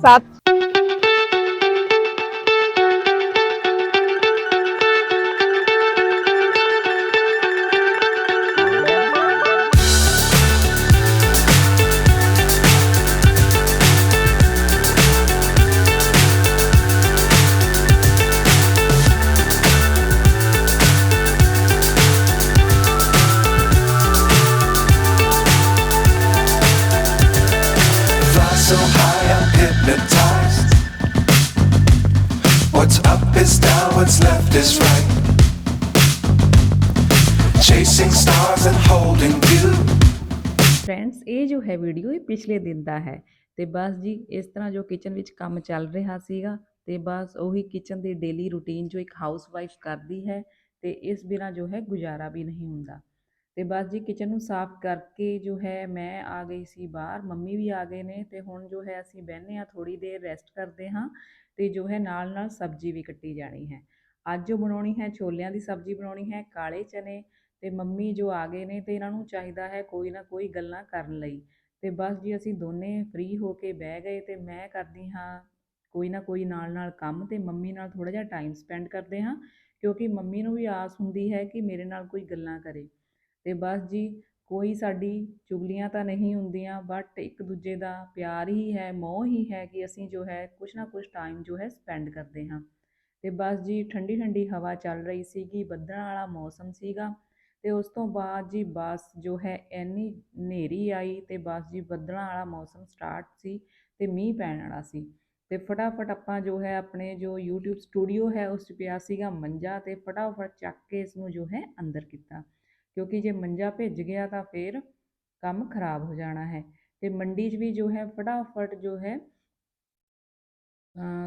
sato. What's left is right. Chasing stars and holding you. Friends ਇਹ ਜੋ ਹੈ video ਇਹ ਪਿਛਲੇ ਦਿਨ ਦਾ ਹੈ ਤੇ ਬਸ ਜੀ, ਇਸ ਤਰ੍ਹਾਂ ਜੋ ਕਿਚਨ ਵਿੱਚ ਕੰਮ ਚੱਲ ਰਿਹਾ ਸੀਗਾ, ਤੇ ਬਸ ਉਹੀ ਕਿਚਨ ਦੀ ਡੇਲੀ ਰੂਟੀਨ ਜੋ ਇੱਕ ਹਾਊਸਵਾਈਫ ਕਰਦੀ ਹੈ, ਤੇ ਇਸ ਬਿਨਾ ਜੋ ਹੈ ਗੁਜ਼ਾਰਾ ਵੀ ਨਹੀਂ ਹੁੰਦਾ ਤੇ ਬਸ ਜੀ ਕਿਚਨ ਨੂੰ ਸਾਫ਼ ਕਰਕੇ ਜੋ ਹੈ ਮੈਂ ਆ ਗਈ ਸੀ ਬਾਹਰ, ਮੰਮੀ ਵੀ ਆ ਗਏ ਨੇ, ਤੇ ਹੁਣ ਜੋ ਹੈ ਅਸੀਂ ਬਹਿੰਦੇ ਹਾਂ ਥੋੜੀ ਦੇਰ ਰੈਸਟ ਕਰਦੇ ਹਾਂ, ਤੇ ਜੋ ਹੈ ਨਾਲ ਨਾਲ ਸਬਜ਼ੀ ਵੀ ਕੱਟੀ ਜਾਣੀ ਹੈ ਅੱਜ ਜੋ ਬਣਾਉਣੀ ਹੈ, ਛੋਲਿਆਂ ਦੀ ਸਬਜ਼ੀ ਬਣਾਉਣੀ ਹੈ, ਕਾਲੇ ਚਨੇ ਤੇ ਮੰਮੀ ਜੋ ਆ ਗਏ ਨੇ ਤੇ ਇਹਨਾਂ ਨੂੰ ਚਾਹੀਦਾ ਹੈ ਕੋਈ ਨਾ ਕੋਈ ਗੱਲਾਂ ਕਰਨ ਲਈ। ਤੇ ਬਸ ਜੀ ਅਸੀਂ ਦੋਨੇ ਫ੍ਰੀ ਹੋ ਕੇ ਬਹਿ ਗਏ ਤੇ ਮੈਂ ਕਰਦੀ ਹਾਂ ਕੋਈ ਨਾ ਕੋਈ ਨਾਲ ਨਾਲ ਕੰਮ ਤੇ ਮੰਮੀ ਨਾਲ ਥੋੜਾ ਜਿਹਾ ਟਾਈਮ ਸਪੈਂਡ ਕਰਦੇ ਹਾਂ, ਕਿਉਂਕਿ ਮੰਮੀ ਨੂੰ ਵੀ ਆਸ ਹੁੰਦੀ ਹੈ ਕਿ ਮੇਰੇ ਨਾਲ ਕੋਈ ਗੱਲਾਂ ਕਰੇ। ਤੇ ਬਸ ਜੀ ਕੋਈ ਸਾਡੀ ਚੁਗਲੀਆਂ ਤਾਂ ਨਹੀਂ ਹੁੰਦੀਆਂ ਬਟ ਇੱਕ ਦੂਜੇ ਦਾ ਪਿਆਰ ਹੀ ਹੈ, ਮੋਹ ਹੀ ਹੈ ਕਿ ਅਸੀਂ ਜੋ ਹੈ ਕੁਛ ਨਾ ਕੁਛ ਟਾਈਮ ਜੋ ਹੈ ਸਪੈਂਡ ਕਰਦੇ ਹਾਂ। ਤੇ ਬਸ ਜੀ ਠੰਡੀ ਠੰਡੀ ਹਵਾ ਚੱਲ ਰਹੀ ਸੀਗੀ, ਬੱਦਲਾਂ ਵਾਲਾ ਮੌਸਮ ਸੀਗਾ ਤੇ ਉਸ ਤੋਂ ਬਾਅਦ ਜੀ ਬਸ ਜੋ ਹੈ ਇੰਨੀ ਹਨੇਰੀ ਆਈ ਤੇ ਬਸ ਜੀ ਬੱਦਲਾਂ ਵਾਲਾ ਮੌਸਮ ਸਟਾਰਟ ਸੀ ਤੇ ਮੀਂਹ ਪੈਣ ਵਾਲਾ ਸੀ। ਤੇ ਫਟਾਫਟ ਆਪਾਂ ਜੋ ਹੈ ਆਪਣੇ ਜੋ YouTube ਸਟੂਡੀਓ ਹੈ ਉਸ 'ਚ ਪਿਆ ਸੀਗਾ ਮੰਜਾ ਤੇ ਫਟਾਫਟ ਚੱਕ ਕੇ ਇਸ ਨੂੰ ਜੋ ਹੈ ਅੰਦਰ ਕੀਤਾ। ਕਿਉਂਕਿ ਜੇ ਮੰਜਾ ਭਿੱਜ ਗਿਆ ਤਾਂ ਫਿਰ ਕੰਮ ਖਰਾਬ ਹੋ ਜਾਣਾ ਹੈ। ਤੇ ਮੰਡੀ 'ਚ ਵੀ ਜੋ ਹੈ ਫਟਾਫਟ ਜੋ ਹੈ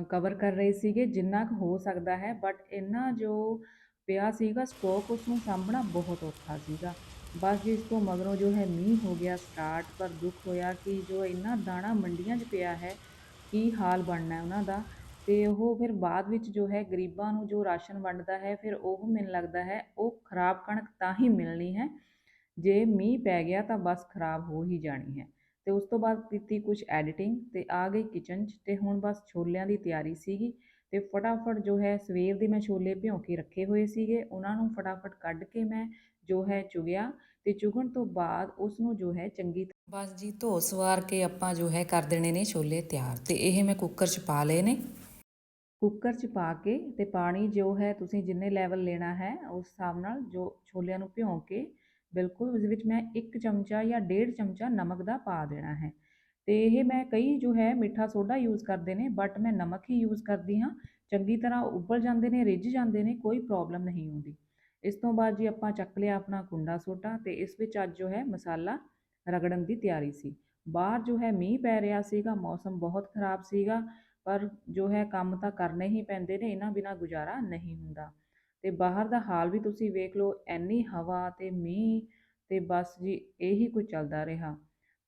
ਕਵਰ ਕਰ ਰਹੇ ਸੀਗੇ, ਜਿੰਨਾ ਕੁ ਹੋ ਸਕਦਾ ਹੈ ਬਟ ਇੰਨਾ ਜੋ ਪਿਆ ਸੀਗਾ ਸਟਾਕ ਉਸ ਨੂੰ ਸਾਂਭਣਾ ਬਹੁਤ ਔਖਾ ਸੀਗਾ। ਬਸ ਇਸ ਤੋਂ ਮਗਰੋਂ ਜੋ ਹੈ ਮੀਂਹ ਹੋ ਗਿਆ ਸਟਾਰਟ ਪਰ ਦੁੱਖ ਹੋਇਆ ਕਿ ਜੋ ਇੰਨਾ ਦਾਣਾ ਮੰਡੀਆਂ 'ਚ ਪਿਆ ਹੈ, ਕੀ ਹਾਲ ਬਣਨਾ ਉਹਨਾਂ ਦਾ? ਤੇ ਉਹ ਫਿਰ ਬਾਅਦ ਵਿੱਚ ਜੋ ਹੈ ਗਰੀਬਾਂ ਨੂੰ ਜੋ ਰਾਸ਼ਨ ਵੰਡਦਾ ਹੈ, ਫਿਰ ਉਹ ਮੈਨੂੰ ਲੱਗਦਾ ਹੈ, ਉਹ ਖਰਾਬ ਕਣਕ ਤਾਂ ਹੀ ਮਿਲਣੀ ਹੈ। ਜੇ ਮੀਂਹ ਪੈ ਗਿਆ ਤਾਂ ਬਸ ਖਰਾਬ ਹੋ ਹੀ ਜਾਣੀ ਹੈ। ਤੇ ਉਸ ਤੋਂ ਬਾਅਦ ਕੀਤੀ ਕੁਝ ਐਡੀਟਿੰਗ ਤੇ ਆ ਗਈ ਕਿਚਨ 'ਚ ਤੇ ਹੁਣ ਬਸ ਛੋਲਿਆਂ ਦੀ ਤਿਆਰੀ ਸੀਗੀ ਤੇ ਫਟਾਫਟ ਜੋ ਹੈ ਸਵੇਰ ਦੇ ਮੈਂ ਛੋਲੇ ਭਿਉਂ ਕੇ ਰੱਖੇ ਹੋਏ ਸੀਗੇ ਉਹਨਾਂ ਨੂੰ ਫਟਾਫਟ ਕੱਢ ਕੇ ਮੈਂ ਜੋ ਹੈ ਚੁਗਿਆ ਤੇ ਚੁਗਣ ਤੋਂ ਬਾਅਦ ਉਸ ਨੂੰ ਜੋ ਹੈ ਚੰਗੀ ਬਸ ਜੀ ਧੋ ਸਵਾਰ ਕੇ ਆਪਾਂ ਜੋ ਹੈ ਕਰ ਦੇਣੇ ਨੇ ਛੋਲੇ ਤਿਆਰ ਤੇ ਇਹ ਮੈਂ ਕੁੱਕਰ 'ਚ ਪਾ ਲਏ ਨੇ। ਕੁੱਕਰ 'ਚ ਪਾ ਕੇ ਤੇ ਪਾਣੀ ਜੋ ਹੈ ਤੁਸੀਂ ਜਿੰਨੇ ਲੈਵਲ ਲੈਣਾ ਹੈ ਉਸ ਹਿਸਾਬ ਨਾਲ ਜੋ ਛੋਲਿਆਂ ਨੂੰ ਭਿਉਂ ਕੇ ਬਿਲਕੁਲ, ਉਸ ਵਿੱਚ ਮੈਂ 1 ਚਮਚਾ ਜਾਂ 1.5 ਚਮਚਾ ਨਮਕ ਦਾ ਪਾ ਦੇਣਾ ਹੈ। ਤੇ ਇਹ ਮੈਂ ਕਈ ਜੋ ਹੈ ਮਿੱਠਾ ਸੋਡਾ ਯੂਜ਼ ਕਰਦੇ ਨੇ ਬਟ ਮੈਂ ਨਮਕ ਹੀ ਯੂਜ਼ ਕਰਦੀ ਹਾਂ। ਚੰਗੀ ਤਰ੍ਹਾਂ ਉਬਲ ਜਾਂਦੇ ਨੇ, ਰਿੱਝ ਜਾਂਦੇ ਨੇ, ਕੋਈ ਪ੍ਰੋਬਲਮ ਨਹੀਂ ਹੁੰਦੀ ਇਸ ਤੋਂ ਬਾਅਦ ਜੀ ਆਪਾਂ ਚੱਕ ਲਿਆ ਆਪਣਾ ਕੁੰਡਾ ਸੋਡਾ ਤੇ ਇਸ ਵਿੱਚ ਅੱਜ ਜੋ ਹੈ ਮਸਾਲਾ ਰਗੜਨ ਦੀ ਤਿਆਰੀ ਸੀ। ਬਾਹਰ ਜੋ ਹੈ ਮੀਂਹ ਪੈ ਰਿਹਾ ਸੀਗਾ, ਮੌਸਮ ਬਹੁਤ ਖਰਾਬ ਸੀਗਾ, ਪਰ ਜੋ ਹੈ ਕੰਮ ਤਾਂ ਕਰਨੇ ਹੀ ਪੈਂਦੇ ਨੇ, ਇਹਨਾਂ ਬਿਨਾਂ ਗੁਜ਼ਾਰਾ ਨਹੀਂ ਹੁੰਦਾ। ਤੇ ਬਾਹਰ ਦਾ ਹਾਲ ਵੀ ਤੁਸੀਂ ਵੇਖ ਲਓ ਐਨੀ ਹਵਾ ਤੇ ਮੀਂਹ ਤੇ ਬਸ ਜੀ ਇਹੀ ਕੁਝ ਚੱਲਦਾ ਰਿਹਾ।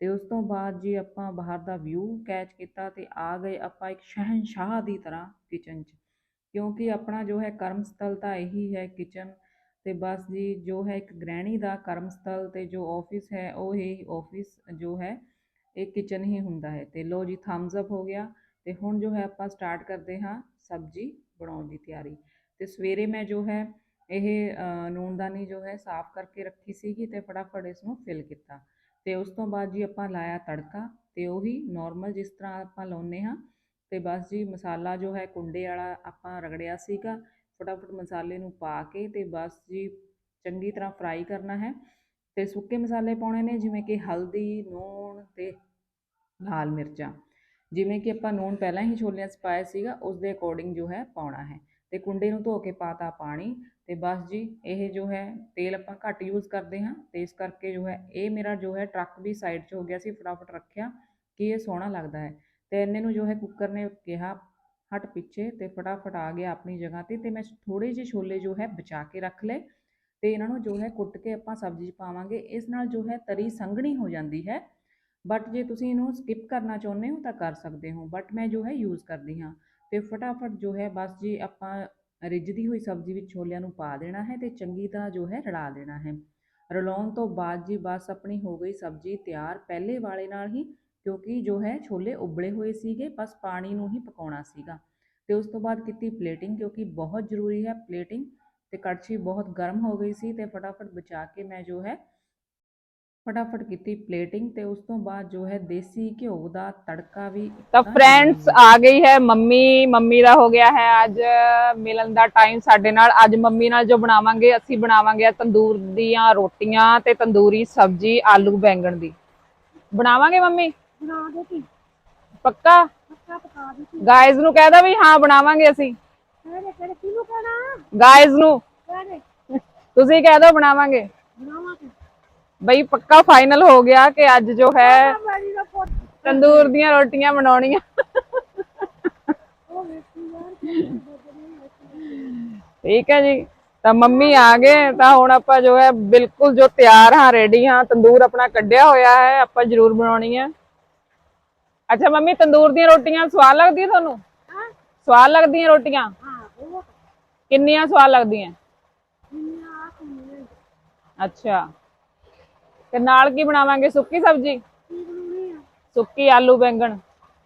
ਤੇ ਉਸ ਤੋਂ ਬਾਅਦ ਜੀ ਆਪਾਂ ਬਾਹਰ ਦਾ ਵਿਊ ਕੈਚ ਕੀਤਾ ਤੇ ਆ ਗਏ ਆਪਾਂ ਇੱਕ ਸ਼ਹਿਨਸ਼ਾਹ ਦੀ ਤਰ੍ਹਾਂ ਕਿਚਨ 'ਚ। ਕਿਉਂਕਿ ਆਪਣਾ ਜੋ ਹੈ ਕਰਮ ਸਥਲ ਤਾਂ ਇਹੀ ਹੈ ਕਿਚਨ ਤੇ ਬਸ ਜੀ ਜੋ ਹੈ ਇੱਕ ਗ੍ਰਹਿਣੀ ਦਾ ਕਰਮ ਸਥਲ ਤੇ ਜੋ ਆਫਿਸ ਹੈ ਉਹ ਹੀ ਆਫਿਸ ਜੋ ਹੈ ਇਹ ਕਿਚਨ ਹੀ ਹੁੰਦਾ ਹੈ। ਤੇ ਲੋ ਜੀ ਥੰਬਸ ਅਪ ਹੋ ਗਿਆ ਤੇ ਹੁਣ ਜੋ ਹੈ ਆਪਾਂ ਸਟਾਰਟ ਕਰਦੇ ਹਾਂ ਸਬਜ਼ੀ ਬਣਾਉਣ ਦੀ ਤਿਆਰੀ। ਤੇ ਸਵੇਰੇ ਮੈਂ ਜੋ ਹੈ ਇਹ ਅ, ਨੂਨਦਾਨੀ ਜੋ ਹੈ ਸਾਫ਼ ਕਰਕੇ ਰੱਖੀ ਸੀਗੀ ਤੇ ਫਟਾਫਟ ਇਸ ਨੂੰ ਫਿਲ ਕੀਤਾ। ਤੇ ਉਸ ਤੋਂ ਬਾਅਦ ਜੀ ਆਪਾਂ ਲਾਇਆ ਤੜਕਾ ਤੇ ਉਹੀ ਨਾਰਮਲ ਜਿਸ ਤਰ੍ਹਾਂ ਆਪਾਂ ਲਾਉਂਦੇ ਹਾਂ ਤੇ ਬਸ ਜੀ ਮਸਾਲਾ ਜੋ ਹੈ ਕੁੰਡੇ ਵਾਲਾ ਆਪਾਂ ਰਗੜਿਆ ਸੀਗਾ ਫਟਾਫਟ ਮਸਾਲੇ ਨੂੰ ਪਾ ਕੇ ਤੇ ਬਸ ਜੀ ਚੰਗੀ ਤਰ੍ਹਾਂ ਫਰਾਈ ਕਰਨਾ ਹੈ। ਤੇ ਸੁੱਕੇ ਮਸਾਲੇ ਪਾਉਣੇ ਨੇ ਜਿਵੇਂ ਕਿ ਹਲਦੀ ਨੂਣ ਤੇ ਲਾਲ ਮਿਰਚਾਂ। ਜਿਵੇਂ ਕਿ ਆਪਾਂ ਨੂਣ ਪਹਿਲਾਂ ਹੀ ਛੋਲਿਆਂ 'ਚ ਪਾਇਆ ਸੀਗਾ ਉਸ ਦੇ ਅਕੋਰਡਿੰਗ ਜੋ ਹੈ ਪਾਉਣਾ ਹੈ। ਤੇ ਕੁੰਡੇ ਨੂੰ ਧੋ ਕੇ ਪਾਤਾ ਪਾਣੀ ਤੇ ਬਸ ਜੀ, ਇਹ ਜੋ ਹੈ ਤੇਲ ਆਪਾਂ ਘੱਟ ਯੂਜ਼ ਕਰਦੇ ਹਾਂ ਤੇ ਇਸ ਕਰਕੇ ਜੋ ਹੈ, ਇਹ ਮੇਰਾ ਜੋ ਹੈ ਟਰੱਕ ਵੀ ਸਾਈਡ 'ਚ ਹੋ ਗਿਆ ਸੀ, ਫਟਾਫਟ ਰੱਖਿਆ ਕਿ ਇਹ ਸੋਹਣਾ ਲੱਗਦਾ ਹੈ। ਤੇ ਇੰਨੇ ਨੂੰ ਜੋ ਹੈ ਕੁੱਕਰ ਨੇ ਕਿਹਾ ਹਟ ਪਿੱਛੇ ਤੇ ਫਟਾਫਟ ਆ ਗਿਆ ਆਪਣੀ ਜਗ੍ਹਾ ਤੇ ਤੇ ਮੈਂ ਥੋੜੇ ਜਿਹੇ ਛੋਲੇ ਜੋ ਹੈ ਬਚਾ ਕੇ ਰੱਖ ਲਏ ਤੇ ਇਹਨਾਂ ਨੂੰ ਜੋ ਹੈ ਕੁੱਟ ਕੇ ਆਪਾਂ ਸਬਜ਼ੀ 'ਚ ਪਾਵਾਂਗੇ। ਇਸ ਨਾਲ ਜੋ ਹੈ ਤਰੀ ਸੰਘਣੀ ਹੋ ਜਾਂਦੀ ਹੈ ਬਟ ਜੇ ਤੁਸੀਂ ਇਹਨੂੰ ਸਕਿਪ ਕਰਨਾ ਚਾਹੁੰਦੇ ਹੋ ਤਾਂ ਕਰ ਸਕਦੇ ਹੋ ਬਟ ਮੈਂ ਜੋ ਹੈ ਯੂਜ਼ ਕਰਦੀ ਹਾਂ। ਤੇ ਫਟਾਫਟ ਜੋ ਹੈ ਬਸ ਜੀ ਆਪਾਂ ਰਿੱਝਦੀ ਹੋਈ ਸਬਜ਼ੀ ਵਿੱਚ ਛੋਲਿਆਂ ਨੂੰ ਪਾ ਦੇਣਾ ਹੈ ਤੇ ਚੰਗੀ ਤਰ੍ਹਾਂ ਜੋ ਹੈ ਰਲਾ ਦੇਣਾ ਹੈ। ਰਲਾਉਣ ਤੋਂ ਬਾਅਦ ਜੀ ਬਸ ਆਪਣੀ ਹੋ ਗਈ ਸਬਜ਼ੀ ਤਿਆਰ ਪਹਿਲੇ ਵਾਲੇ ਨਾਲ ਹੀ, ਕਿਉਂਕਿ ਜੋ ਹੈ ਛੋਲੇ ਉਬਲੇ ਹੋਏ ਸੀਗੇ, ਬਸ ਪਾਣੀ ਨੂੰ ਹੀ ਪਕਾਉਣਾ ਸੀਗਾ। ਤੇ ਉਸ ਤੋਂ ਬਾਅਦ ਕੀਤੀ ਪਲੇਟਿੰਗ ਕਿਉਂਕਿ ਬਹੁਤ ਜ਼ਰੂਰੀ ਹੈ ਪਲੇਟਿੰਗ ਤੇ ਕੜਛੀ ਬਹੁਤ ਗਰਮ ਹੋ ਗਈ ਸੀ ਤੇ ਫਟਾਫਟ ਬਚਾ ਕੇ ਮੈਂ ਜੋ ਹੈ ਫਟਾਫਟ ਕੀਤੀ ਪਲੇਟਿੰਗ ਤੇ ਉਸ ਤੋਂ ਬਾਅਦ ਜੋ ਹੈ ਦੇਸੀ ਘਿਓ ਦਾ ਤੜਕਾ ਵੀ ਤਾਂ ਫਰੈਂਡਸ ਆ ਗਈ ਹੈ ਮੰਮੀ ਮੰਮੀ ਦਾ ਹੋ ਗਿਆ ਹੈ ਅੱਜ ਮਿਲਣ ਦਾ ਟਾਈਮ ਸਾਡੇ ਨਾਲ ਅੱਜ ਮੰਮੀ ਨਾਲ ਜੋ ਬਣਾਵਾਂਗੇ ਅਸੀਂ ਬਣਾਵਾਂਗੇ ਤੰਦੂਰ ਦੀਆਂ ਰੋਟੀਆਂ ਤੇ ਤੰਦੂਰੀ ਸਬਜ਼ੀ ਆਲੂ ਬੈਂਗਣ ਦੀ ਬਣਾਵਾਂਗੇ ਮੰਮੀ ਬਣਾ ਦੇ ਕੀ ਪੱਕਾ ਪੱਕਾ ਪਕਾ ਦੇ ਕੀ ਗਾਇਜ਼ ਨੂੰ ਕਹਿਦਾ ਵੀ ਹਾਂ ਬਣਾਵਾਂਗੇ ਅਸੀਂ ਕਿਹੜੇ ਕਿਹੜੇ ਕਿਹਨੂੰ ਕਹਿਣਾ ਗਾਇਜ਼ ਨੂੰ ਤੁਸੀਂ ਕਹਿ ਬਣਾਵਾਂਗੇ ਬਣਾਵਾਂਗੇ ਬਈ ਪੱਕਾ ਫਾਈਨਲ ਹੋ ਗਿਆ ਕਿ ਅੱਜ ਜੋ ਹੈ ਤੰਦੂਰ ਦੀਆਂ ਰੋਟੀਆਂ ਬਣਾਉਣੀਆਂ। ਠੀਕ ਹੈ ਜੀ ਤਾਂ ਮੰਮੀ ਆ ਗਏ ਤਾਂ ਹੁਣ ਆਪਾਂ ਜੋ ਹੈ ਬਿਲਕੁਲ ਜੋ ਤਿਆਰ ਹਾਂ ਰੈਡੀ ਹਾਂ ਤੰਦੂਰ ਆਪਣਾ ਕੱਢਿਆ ਹੋਇਆ ਹੈ ਆਪਾਂ ਜ਼ਰੂਰ ਬਣਾਉਣੀ ਹੈ। ਅੱਛਾ ਮੰਮੀ ਤੰਦੂਰ ਦੀਆਂ ਰੋਟੀਆਂ ਸਵਾਦ ਲੱਗਦੀਆਂ ਤੁਹਾਨੂੰ? ਹਾਂ? ਸਵਾਦ ਲੱਗਦੀਆਂ ਰੋਟੀਆਂ? ਕਿੰਨੀਆਂ ਸਵਾਦ ਲੱਗਦੀਆਂ? ਅੱਛਾ। ਤੇ ਨਾਲ ਕੀ ਬਣਾਵਾਂਗੇ? ਸੁੱਕੀ ਸਬਜ਼ੀ? ਕੀ ਬਣਾਉਣੀ ਆ ਸੁੱਕੀ ਆਲੂ ਬੈਂਗਣ।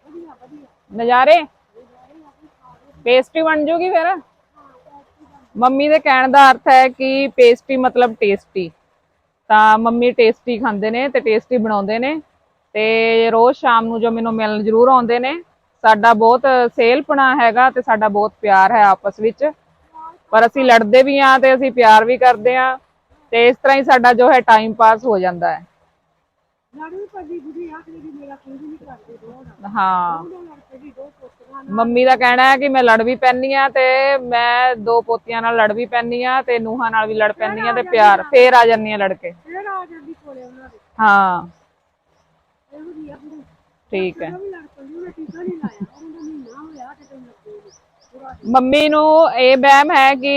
ਵਧੀਆ ਵਧੀਆ ਨਜ਼ਾਰੇ? ਪੇਸਟੀ ਬਣ ਜੂਗੀ ਫਿਰ? ਮੰਮੀ ਦੇ ਕਹਿਣ ਦਾ ਅਰਥ ਹੈ ਕਿ ਪੇਸਟੀ ਮਤਲਬ ਟੇਸਟੀ। ਤਾਂ ਮੰਮੀ ਟੇਸਟੀ ਖਾਂਦੇ ਨੇ ਤੇ ਟੇਸਟੀ ਬਣਾਉਂਦੇ ਨੇ ਤੇ ਰੋਜ਼ ਸ਼ਾਮ ਨੂੰ ਜੋ ਮੈਨੂੰ ਮਿਲਣ ਜ਼ਰੂਰ ਆਉਂਦੇ ਨੇ। ਸਾਡਾ ਬਹੁਤ ਸੇਲਪਣਾ ਹੈਗਾ ਤੇ ਸਾਡਾ ਬਹੁਤ ਪਿਆਰ ਹੈ ਆਪਸ ਵਿੱਚ। ਪਰ ਅਸੀਂ ਲੜਦੇ ਵੀ ਹਾਂ ਤੇ ਅਸੀਂ ਪਿਆਰ ਵੀ ਕਰਦੇ ਆ ਤੇ ਇਸ ਤਰ੍ਹਾਂ ਹੀ ਸਾਡਾ ਜੋ ਹੈ ਟਾਈਮ ਪਾਸ ਹੋ ਜਾਂਦਾ ਹੈ। ਮੰਮੀ ਦਾ ਕਹਿਣਾ ਹੈ ਕਿ ਮੈਂ ਲੜ ਵੀ ਪੈਂਦੀ ਆ ਤੇ ਮੈਂ ਦੋ ਪੋਤੀਆਂ ਨਾਲ ਲੜ ਵੀ ਪੈਂਦੀ ਆ ਤੇ ਨੂਹਾਂ ਨਾਲ ਵੀ ਲੜ ਪੈਂਦੀ ਆ ਤੇ ਪਿਆਰ ਫੇਰ ਆ ਜਾਂਦੀ ਆ ਲੜ ਕੇ ਫੇਰ ਆ ਜਾਂਦੀ ਕੋਲੇ ਉਹਨਾਂ ਦੇ। ਹਾਂ। ਠੀਕ ਹੈ। ਮੰਮੀ ਨੂੰ ਇਹ ਵਹਿਮ ਹੈ ਕਿ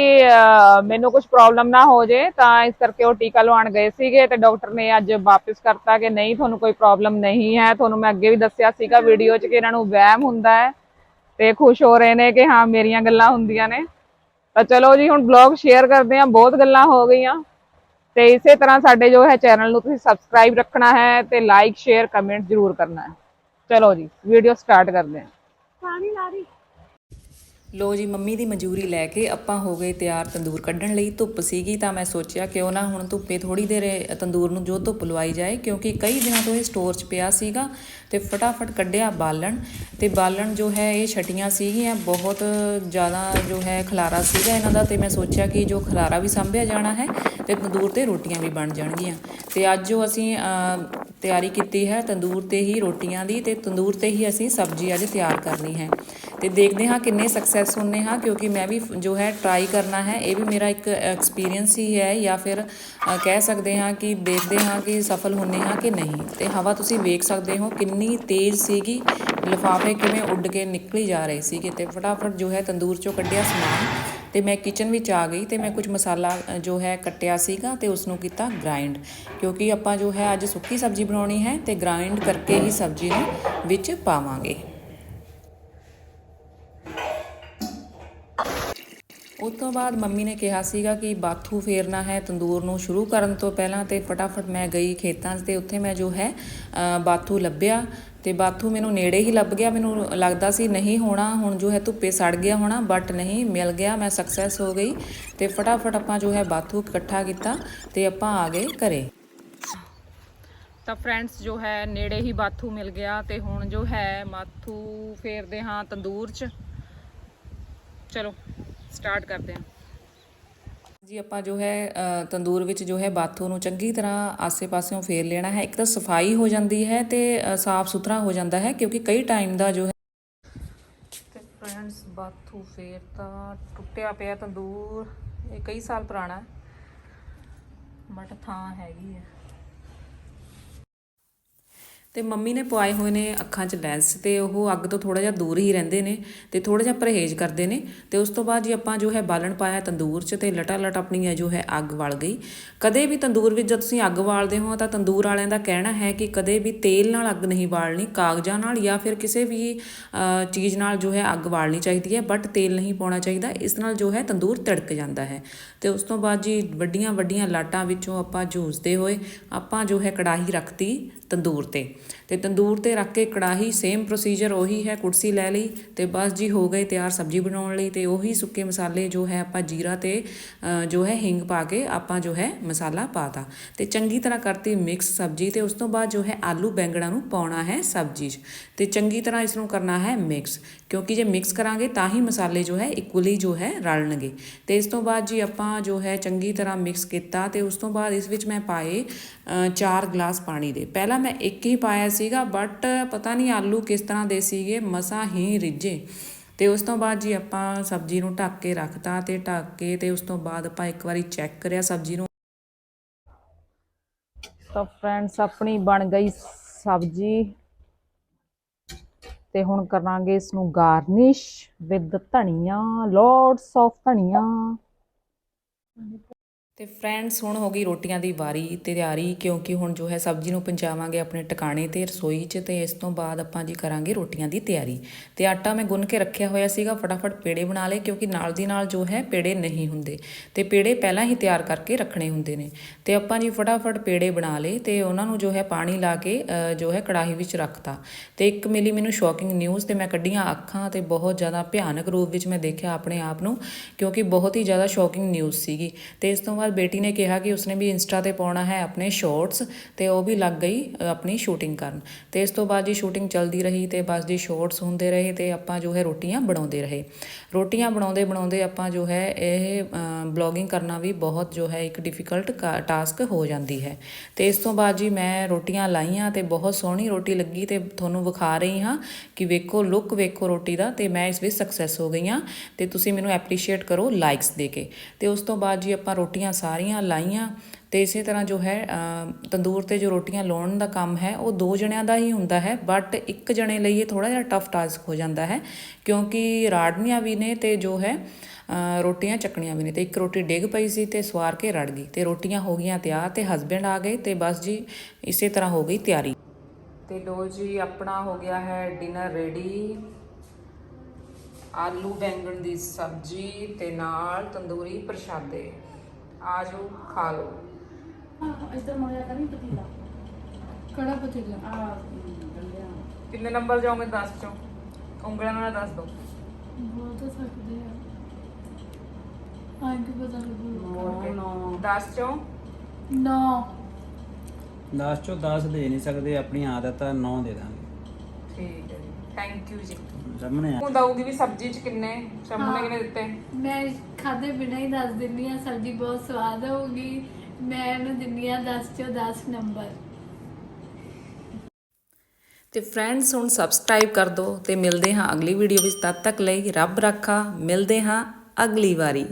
ਮੈਨੂੰ ਕੁਝ ਪ੍ਰੋਬਲਮ ਨਾ ਹੋ ਜੇ, ਤਾਂ ਇਸ ਕਰਕੇ ਉਹ ਟੀਕਾ ਲਵਾਉਣ ਗਏ ਸੀਗੇ ਤੇ ਡਾਕਟਰ ਨੇ ਅੱਜ ਵਾਪਸ ਕਰਤਾ ਕਿ ਨਹੀਂ, ਤੁਹਾਨੂੰ ਕੋਈ ਪ੍ਰੋਬਲਮ ਨਹੀਂ ਹੈ। ਤੁਹਾਨੂੰ ਮੈਂ ਅੱਗੇ ਵੀ ਦੱਸਿਆ ਸੀਗਾ ਵੀਡੀਓ 'ਚ ਕਿ ਇਹਨਾਂ ਨੂੰ ਵਹਿਮ ਹੁੰਦਾ ਹੈ ਤੇ ਖੁਸ਼ ਹੋ ਰਹੇ ਨੇ ਕਿ ਹਾਂ, ਮੇਰੀਆਂ ਗੱਲਾਂ ਹੁੰਦੀਆਂ ਨੇ। ਤਾਂ ਚਲੋ ਜੀ, ਹੁਣ ਬਲੌਗ ਸ਼ੇਅਰ ਕਰਦੇ ਹਾਂ, ਬਹੁਤ ਗੱਲਾਂ ਹੋ ਗਈਆਂ। ਤੇ ਇਸੇ ਤਰ੍ਹਾਂ ਸਾਡੇ ਜੋ ਹੈ ਚੈਨਲ ਨੂੰ ਤੁਸੀਂ ਸਬਸਕ੍ਰਾਈਬ ਰੱਖਣਾ ਹੈ ਤੇ ਲਾਈਕ ਸ਼ੇਅਰ ਕਮੈਂਟ ਜ਼ਰੂਰ ਕਰਨਾ ਹੈ। ਚਲੋ ਜੀ ਵੀਡੀਓ ਸਟਾਰਟ ਕਰਦੇ ਹਾਂ। ਪਾਣੀ ਲਾ ਦੀ ਲੋ ਜੀ, ਮੰਮੀ ਦੀ ਮਨਜ਼ੂਰੀ ਲੈ ਕੇ ਆਪਾਂ ਹੋ ਗਏ ਤਿਆਰ ਤੰਦੂਰ ਕੱਢਣ ਲਈ। ਧੁੱਪ ਸੀਗੀ ਤਾਂ ਮੈਂ ਸੋਚਿਆ ਕਿਉਂ ਨਾ ਹੁਣ ਧੁੱਪੇ ਥੋੜੀ ਦੇਰ ਤੰਦੂਰ ਨੂੰ ਜੋ ਧੁੱਪ ਲਵਾਈ ਜਾਏ, ਕਿਉਂਕਿ ਕਈ ਦਿਨਾਂ ਤੋਂ ਇਹ ਸਟੋਰ 'ਚ ਪਿਆ ਸੀਗਾ ਤੇ ਫਟਾਫਟ ਕੱਢਿਆ ਬਾਲਣ। ਤੇ ਬਾਲਣ ਜੋ ਹੈ, ਇਹ ਛਟੀਆਂ ਸੀਗੀਆਂ, ਬਹੁਤ ਜ਼ਿਆਦਾ ਜੋ ਹੈ ਖਲਾਰਾ ਸੀਗਾ ਇਹਨਾਂ ਦਾ ਤੇ ਮੈਂ ਸੋਚਿਆ ਕਿ ਜੋ ਖਲਾਰਾ ਵੀ ਸੰਭਿਆ ਜਾਣਾ ਹੈ ਤੇ ਤੰਦੂਰ ਤੇ ਰੋਟੀਆਂ ਵੀ ਬਣ ਜਾਣਗੀਆਂ। ਤੇ ਅੱਜ ਜੋ ਅਸੀਂ ਤਿਆਰੀ ਕੀਤੀ ਹੈ ਤੰਦੂਰ ਤੇ ਹੀ ਰੋਟੀਆਂ ਦੀ ਤੇ ਤੰਦੂਰ ਤੇ ਹੀ ਅਸੀਂ ਸਬਜ਼ੀ ਅੱਜ ਤਿਆਰ ਕਰਨੀ ਹੈ। ਤੇ ਦੇਖਦੇ ਹਾਂ ਕਿੰਨੇ ਸਕਸੈਸ ਹੁੰਨੇ ਹਾਂ ਕਿਉਂਕਿ ਮੈਂ ਵੀ ਫ- ਜੋ ਹੈ ਟਰਾਈ ਕਰਨਾ ਹੈ ਇਹ ਵੀ ਮੇਰਾ ਇੱਕ ਐਕਸਪੀਰੀਅੰਸ ਹੀ ਹੈ ਜਾਂ ਫਿਰ ਅ, ਕਹਿ ਸਕਦੇ ਹਾਂ ਕਿ ਦੇਖਦੇ ਹਾਂ ਕਿ ਸਫਲ ਹੁੰਨੇ ਹਾਂ ਕਿ ਨਹੀਂ। ਤੇ ਹਵਾ ਤੁਸੀਂ ਵੇਖ ਸਕਦੇ ਹੋ ਕਿੰਨੀ ਤੇਜ਼ ਸੀਗੀ ਲਿਫਾਫੇ ਕਿਵੇਂ ਉੱਡ ਕੇ ਨਿਕਲੀ ਜਾ ਰਹੇ ਸੀਗੇ ਤੇ ਫਟਾਫਟ ਜੋ ਹੈ ਤੰਦੂਰ ਚੋਂ ਕੱਢਿਆ ਸਮਾਨ। ਤੇ ਮੈਂ ਕਿਚਨ ਵਿੱਚ ਆ ਗਈ ਤੇ ਮੈਂ ਕੁਝ ਮਸਾਲਾ ਜੋ ਹੈ ਕੱਟਿਆ ਸੀਗਾ ਤੇ ਉਸ ਨੂੰ ਕੀਤਾ ਗ੍ਰਾਈਂਡ ਕਿਉਂਕਿ ਆਪਾਂ ਜੋ ਹੈ ਅੱਜ ਸੁੱਕੀ ਸਬਜ਼ੀ ਬਣਾਉਣੀ ਹੈ ਤੇ ਗ੍ਰਾਈਂਡ ਕਰਕੇ ਹੀ ਸਬਜ਼ੀ ਨੂੰ ਵਿੱਚ ਪਾਵਾਂਗੇ। ਉਸ ਤੋਂ ਬਾਅਦ ਮੰਮੀ ਨੇ ਕਿਹਾ ਸੀਗਾ ਕਿ ਬਾਥੂ ਫੇਰਨਾ ਹੈ ਤੰਦੂਰ ਨੂੰ ਸ਼ੁਰੂ ਕਰਨ ਤੋਂ ਪਹਿਲਾਂ ਤੇ ਫਟਾਫਟ ਮੈਂ ਗਈ ਖੇਤਾਂ 'ਚ ਤੇ ਉੱਥੇ ਮੈਂ ਜੋ ਹੈ ਬਾਥੂ ਲੱਭਿਆ ਤੇ ਬਾਥੂ ਮੈਨੂੰ ਨੇੜੇ ਹੀ ਲੱਭ ਗਿਆ, ਮੈਨੂੰ ਲੱਗਦਾ ਸੀ ਨਹੀਂ ਹੋਣਾ, ਹੁਣ ਜੋ ਹੈ ਧੁੱਪੇ ਸੜ ਗਿਆ ਹੋਣਾ ਬਟ ਨਹੀਂ, ਮਿਲ ਗਿਆ, ਮੈਂ ਸਕਸੈਸ ਹੋ ਗਈ ਤੇ ਫਟਾਫਟ ਆਪਾਂ ਜੋ ਹੈ ਬਾਥੂ ਇਕੱਠਾ ਕੀਤਾ ਤੇ ਆਪਾਂ ਆ ਗਏ ਘਰੇ। ਤਾਂ ਫਰੈਂਡਸ ਜੋ ਹੈ ਨੇੜੇ ਹੀ ਬਾਥੂ ਮਿਲ ਗਿਆ ਤੇ ਹੁਣ ਜੋ ਹੈ ਮਾਥੂ ਫੇਰਦੇ ਹਾਂ ਤੰਦੂਰ 'ਚ। ਚਲੋ ਸਟਾਰਟ ਕਰਦੇ ਹਾਂ। ਜੀ, ਆਪਾਂ ਜੋ ਹੈ ਤੰਦੂਰ ਵਿੱਚ ਜੋ ਹੈ ਬਾਥੂ ਨੂੰ ਚੰਗੀ ਤਰ੍ਹਾਂ ਆਸੇ-ਪਾਸਿਓਂ ਫੇਰ ਲੈਣਾ ਹੈ। ਇੱਕ ਤਾਂ ਸਫ਼ਾਈ ਹੋ ਜਾਂਦੀ ਹੈ ਤੇ ਸਾਫ਼ ਸੁਥਰਾ ਹੋ ਜਾਂਦਾ ਹੈ ਕਿਉਂਕਿ ਕਈ ਟਾਈਮ ਦਾ ਜੋ ਹੈ ਤੇ ਫਰੈਂਡਸ, ਬਾਥੂ ਫੇਰ ਤਾਂ ਟੁੱਟਿਆ ਪਿਆ ਤੰਦੂਰ, ਇਹ ਕਈ ਸਾਲ ਪੁਰਾਣਾ ਹੈ, ਬਟ ਥਾਂ ਹੈਗੀ ਹੈ। ਤੇ ਮੰਮੀ ਨੇ ਪਵਾਏ ਹੋਏ ਨੇ ਅੱਖਾਂ 'ਚ ਲੈਂਸ ਤੇ ਉਹ ਅੱਗ ਤੋਂ ਥੋੜਾ ਜਿਹਾ ਦੂਰ ਹੀ ਰਹਿੰਦੇ ਨੇ ਤੇ ਥੋੜਾ ਜਿਹਾ ਪਰਹੇਜ਼ ਕਰਦੇ ਨੇ ਤੇ ਉਸ ਤੋਂ ਬਾਅਦ ਜੀ ਆਪਾਂ ਜੋ ਹੈ ਬਾਲਣ ਪਾਇਆ ਤੰਦੂਰ 'ਚ ਤੇ ਲਟਾ ਲਟ ਆਪਣੀ ਹੈ ਜੋ ਹੈ ਅੱਗ ਵਲ ਗਈ। ਕਦੇ ਵੀ ਤੰਦੂਰ ਵਿੱਚ ਜਦ ਤੁਸੀਂ ਅੱਗ ਵਾਲਦੇ ਹੋ ਤਾਂ ਤੰਦੂਰ ਵਾਲਿਆਂ ਦਾ ਕਹਿਣਾ ਹੈ ਕਿ ਕਦੇ ਵੀ ਤੇਲ ਨਾਲ ਅੱਗ ਨਹੀਂ ਬਾਲਣੀ ਕਾਗਜ਼ਾਂ ਨਾਲ ਜਾਂ ਫਿਰ ਕਿਸੇ ਵੀ ਚੀਜ਼ ਨਾਲ ਜੋ ਹੈ ਅੱਗ ਬਾਲਣੀ ਚਾਹੀਦੀ ਹੈ, ਬਟ ਤੇਲ ਨਹੀਂ ਪਾਉਣਾ ਚਾਹੀਦਾ, ਇਸ ਨਾਲ ਜੋ ਹੈ ਤੰਦੂਰ ਤੜਕ ਜਾਂਦਾ ਹੈ। ਤੇ ਉਸ ਤੋਂ ਬਾਅਦ ਜੀ ਵੱਡੀਆਂ ਵੱਡੀਆਂ ਲਾਟਾਂ ਵਿੱਚੋਂ ਆਪਾਂ ਜੂਝਦੇ ਹੋਏ ਆਪਾਂ ਜੋ ਹੈ ਕੜਾਹੀ ਰੱਖਤੀ ਤੰਦੂਰ ਤੇ। ਤੇ ਤੰਦੂਰ ਤੇ ਰੱਖ ਕੇ ਕੜਾਹੀ ਸੇਮ ਪ੍ਰੋਸੀਜਰ ਉਹੀ ਹੈ ਕੁਰਸੀ ਲੈ ਲਈ ਤੇ ਬਸ ਜੀ ਹੋ ਗਏ ਤਿਆਰ ਸਬਜ਼ੀ ਬਣਾਉਣ ਲਈ ਤੇ ਉਹੀ ਸੁੱਕੇ ਮਸਾਲੇ ਜੋ ਹੈ ਆਪਾਂ ਜੀਰਾ ਤੇ ਜੋ ਹੈ ਹਿੰਗ ਪਾ ਕੇ ਆਪਾਂ ਜੋ ਹੈ ਮਸਾਲਾ ਪਾਤਾ ਤੇ। ਚੰਗੀ ਤਰ੍ਹਾਂ ਕਰਤੀ ਮਿਕਸ ਸਬਜ਼ੀ ਤੇ ਉਸ ਤੋਂ ਬਾਅਦ ਜੋ ਹੈ ਆਲੂ ਬੈਂਗਣਾ ਨੂੰ ਪਾਉਣਾ ਹੈ ਸਬਜ਼ੀ 'ਚ। ਤੇ ਚੰਗੀ ਤਰ੍ਹਾਂ ਇਸ ਨੂੰ ਕਰਨਾ ਹੈ ਮਿਕਸ ਕਿਉਂਕਿ ਜੇ ਮਿਕਸ ਕਰਾਂਗੇ ਤਾਂ ਹੀ ਮਸਾਲੇ ਜੋ ਹੈ ਇਕੁਅਲੀ ਜੋ ਹੈ ਰਲਣਗੇ। ਤੇ ਇਸ ਤੋਂ ਬਾਅਦ ਜੀ ਆਪਾਂ ਜੋ ਹੈ ਚੰਗੀ ਤਰ੍ਹਾਂ ਮਿਕਸ ਕੀਤਾ ਤੇ ਉਸ ਤੋਂ ਬਾਅਦ ਇਸ ਵਿੱਚ ਮੈਂ ਪਾਏ 4 ਗਲਾਸ ਪਾਣੀ ਦੇ। ਪਹਿਲਾਂ ਮੈਂ ਇੱਕ ਹੀ ਪਾਇਆ ਸੀਗਾ ਬਟ ਪਤਾ ਨਹੀਂ ਆਲੂ ਕਿਸ ਤਰ੍ਹਾਂ ਦੇ ਸੀਗੇ, ਮਸਾਂ ਹੀ ਰਿੱਝੇ। ਤੇ ਉਸ ਤੋਂ ਬਾਅਦ ਜੀ ਆਪਾਂ ਸਬਜ਼ੀ ਨੂੰ ਢੱਕ ਕੇ ਰੱਖਤਾ ਤੇ ਢੱਕ ਕੇ ਤੇ ਉਸ ਤੋਂ ਬਾਅਦ ਆਪਾਂ ਇੱਕ ਵਾਰੀ ਚੈੱਕ ਕਰਿਆ ਸਬਜ਼ੀ ਨੂੰ। ਤਾਂ ਫਰੈਂਡਸ ਆਪਣੀ ਬਣ ਗਈ ਸਬਜ਼ੀ। ਤੇ ਹੁਣ ਕਰਾਂਗੇ ਇਸ ਨੂੰ garnish with dhania lots of dhania. ਤੇ ਫਰੈਂਡਸ ਹੁਣ ਹੋ ਗਈ ਰੋਟੀਆਂ ਦੀ ਵਾਰੀ ਤੇ ਤਿਆਰੀ, ਕਿਉਂਕਿ ਹੁਣ ਜੋ ਹੈ ਸਬਜ਼ੀ ਨੂੰ ਪਹੁੰਚਾਵਾਂਗੇ ਆਪਣੇ ਟਿਕਾਣੇ ਤੇ ਰਸੋਈ 'ਚ ਤੇ ਇਸ ਤੋਂ ਬਾਅਦ ਆਪਾਂ ਜੀ ਕਰਾਂਗੇ ਰੋਟੀਆਂ ਦੀ ਤਿਆਰੀ। ਤੇ ਆਟਾ ਮੈਂ ਗੁੰਨ ਕੇ ਰੱਖਿਆ ਹੋਇਆ ਸੀਗਾ, ਫਟਾਫਟ ਪੇੜੇ ਬਣਾ ਲਏ, ਕਿਉਂਕਿ ਨਾਲ ਦੀ ਨਾਲ ਜੋ ਹੈ ਪੇੜੇ ਨਹੀਂ ਹੁੰਦੇ। ਤੇ ਪੇੜੇ ਪਹਿਲਾਂ ਹੀ ਤਿਆਰ ਕਰਕੇ ਰੱਖਣੇ ਹੁੰਦੇ ਨੇ। ਤੇ ਆਪਾਂ ਜੀ ਫਟਾਫਟ ਪੇੜੇ ਬਣਾ ਲਏ ਤੇ ਉਹਨਾਂ ਨੂੰ ਜੋ ਹੈ ਪਾਣੀ ਲਾ ਕੇ ਜੋ ਹੈ ਕੜਾਹੀ ਵਿੱਚ ਰੱਖਤਾ। ਤੇ ਇੱਕ ਮਿਲੀ ਮੈਨੂੰ ਸ਼ੌਕਿੰਗ ਨਿਊਜ਼ ਤੇ ਮੈਂ ਕੱਢੀਆਂ ਅੱਖਾਂ ਤੇ ਬਹੁਤ ਜ਼ਿਆਦਾ ਭਿਆਨਕ ਰੂਪ ਵਿੱਚ ਮੈਂ ਦੇਖਿਆ ਆਪਣੇ ਆਪ ਨੂੰ, ਕਿਉਂਕਿ ਬਹੁਤ ਹੀ ਜ਼ਿਆਦਾ ਸ਼ੌਕਿੰਗ ਨਿਊਜ਼ ਸੀਗੀ। ਤੇ ਇਸ ਤੋਂ ਬਾਅਦ ਬੇਟੀ ਨੇ ਕਿਹਾ ਕਿ ਉਸਨੇ ਵੀ ਇੰਸਟਾ ਤੇ ਪਾਉਣਾ ਹੈ ਆਪਣੇ ਸ਼ਾਰਟਸ ਤੇ ਉਹ ਵੀ ਲੱਗ ਗਈ ਆਪਣੀ ਸ਼ੂਟਿੰਗ ਕਰਨ। ਤੇ ਇਸ ਤੋਂ ਬਾਅਦ ਜੀ ਸ਼ੂਟਿੰਗ ਚੱਲਦੀ ਰਹੀ ਤੇ ਬਸ ਜੀ ਸ਼ਾਰਟਸ ਹੁੰਦੇ ਰਹੇ ਤੇ ਆਪਾਂ ਜੋ ਹੈ ਰੋਟੀਆਂ ਬਣਾਉਂਦੇ ਰਹੇ। ਰੋਟੀਆਂ ਬਣਾਉਂਦੇ ਬਣਾਉਂਦੇ ਆਪਾਂ ਜੋ ਹੈ ਇਹ ਬਲੌਗਿੰਗ ਕਰਨਾ ਵੀ ਬਹੁਤ ਜੋ ਹੈ ਇੱਕ ਡਿਫਿਕਲਟ ਟਾਸਕ ਹੋ ਜਾਂਦੀ ਹੈ। ਤੇ ਇਸ ਤੋਂ ਬਾਅਦ ਜੀ ਮੈਂ ਰੋਟੀਆਂ ਲਾਈਆਂ ਤੇ ਬਹੁਤ ਸੋਹਣੀ ਰੋਟੀ ਲੱਗੀ ਤੇ ਤੁਹਾਨੂੰ ਵਿਖਾ ਰਹੀ ਹਾਂ ਕਿ ਵੇਖੋ, ਲੁੱਕ ਵੇਖੋ ਰੋਟੀ ਦਾ ਤੇ ਮੈਂ ਇਸ ਵਿੱਚ ਸਕਸੈਸ ਹੋ ਗਈ ਹਾਂ। ਤੇ ਤੁਸੀਂ ਮੈਨੂੰ ਐਪਰੀਸ਼ੀਏਟ ਕਰੋ ਲਾਈਕਸ ਦੇ ਕੇ। ਤੇ ਉਸ ਤੋਂ ਬਾਅਦ ਜੀ ਆਪਾਂ ਰੋਟੀਆਂ ਸਾਰੀਆਂ ਲਾਈਆਂ ਤੇ ਇਸੇ ਤਰ੍ਹਾਂ ਜੋ ਹੈ ਤੰਦੂਰ ਤੇ ਜੋ ਰੋਟੀਆਂ ਲਾਉਣ ਦਾ ਕੰਮ ਹੈ, ਉਹ ਦੋ ਜਣਿਆਂ ਦਾ ਹੀ ਹੁੰਦਾ ਹੈ ਬਟ ਇੱਕ ਜਣੇ ਲਈ ਇਹ ਥੋੜਾ ਜਿਹਾ ਟਫ ਟਾਸਕ ਹੋ ਜਾਂਦਾ ਹੈ, ਕਿਉਂਕਿ ਰਾੜਨੀਆਂ ਵੀ ਨੇ ਤੇ ਜੋ ਹੈ ਰੋਟੀਆਂ ਚੱਕਣੀਆਂ ਵੀ ਨੇ ਤੇ ਇੱਕ ਰੋਟੀ ਡਿੱਗ ਪਈ ਸੀ ਤੇ ਸਵਾਰ ਕੇ ਰੜ ਗਈ ਤੇ ਰੋਟੀਆਂ ਹੋ ਗਈਆਂ ਤਿਆਰ ਤੇ ਹਸਬੈਂਡ ਆ ਗਏ ਤੇ ਬਸ ਜੀ ਇਸੇ ਤਰ੍ਹਾਂ ਹੋ ਗਈ ਤਿਆਰੀ। ਤੇ ਲੋ ਜੀ, ਆਪਣਾ ਹੋ ਗਿਆ ਹੈ ਡਿਨਰ ਰੈਡੀ ਆਲੂ ਬੈਂਗਣ ਦੀ ਸਬਜ਼ੀ ਤੇ ਨਾਲ ਤੰਦੂਰੀ ਪ੍ਰਸ਼ਾਦੇ। ਆਜੋ ਖਾ ਲਓ। ਕੜਾ ਪਤੀਲਾ? ਕਿੰਨੇ ਨੰਬਰ ਜਾਓਗੇ 10 ਚੋਂ? ਉਂਗਲਾਂ ਨਾਲ ਦੱਸ ਦਿਓ ਬੋਲ ਤਾਂ ਸਕਦੇ ਆ। ਆਂ ਕਿ ਪਤਾ ਲੱਗੂ? 10 ਚੋਂ? ਨੋ। 10 ਚੋਂ 10 ਦੇ ਨਹੀਂ ਸਕਦੇ ਆਪਣੀ ਆਦਤ ਆ 9 ਦੇ ਦਾਂਗੇ। ਠੀਕ ਹੈ ਜੀ। ਥੈਂਕ ਯੂ ਜੀ। ਸਾਹਮਣੇ ਆ। ਉਹ ਦਊਗੀ ਵੀ ਸਬਜ਼ੀ ਚ ਕਿੰਨੇ? ਸ਼ੰਮੂ ਨੇ ਕਿੰਨੇ ਦਿੱਤੇ? ਮੈਂ ਖਾਦੇ ਬਿਨਾਂ ਹੀ ਦੱਸ ਦਿੰਨੀ ਆ ਸਬਜ਼ੀ ਬਹੁਤ ਸਵਾਦ ਹੋਊਗੀ। ਮੈਂ ਇਹਨੂੰ ਦਿੰਨੀ ਆ 10 ਚੋਂ 10 ਨੰਬਰ। ਤੇ ਫਰੈਂਡਸ ਹੁਣ ਸਬਸਕ੍ਰਾਈਬ ਕਰ ਦਿਓ ਤੇ ਮਿਲਦੇ ਹਾਂ ਅਗਲੀ ਵੀਡੀਓ ਵਿੱਚ। ਤਦ ਤੱਕ ਲਈ ਰੱਬ ਰੱਖਾ। ਮਿਲਦੇ ਹਾਂ ਅਗਲੀ ਵਾਰੀ।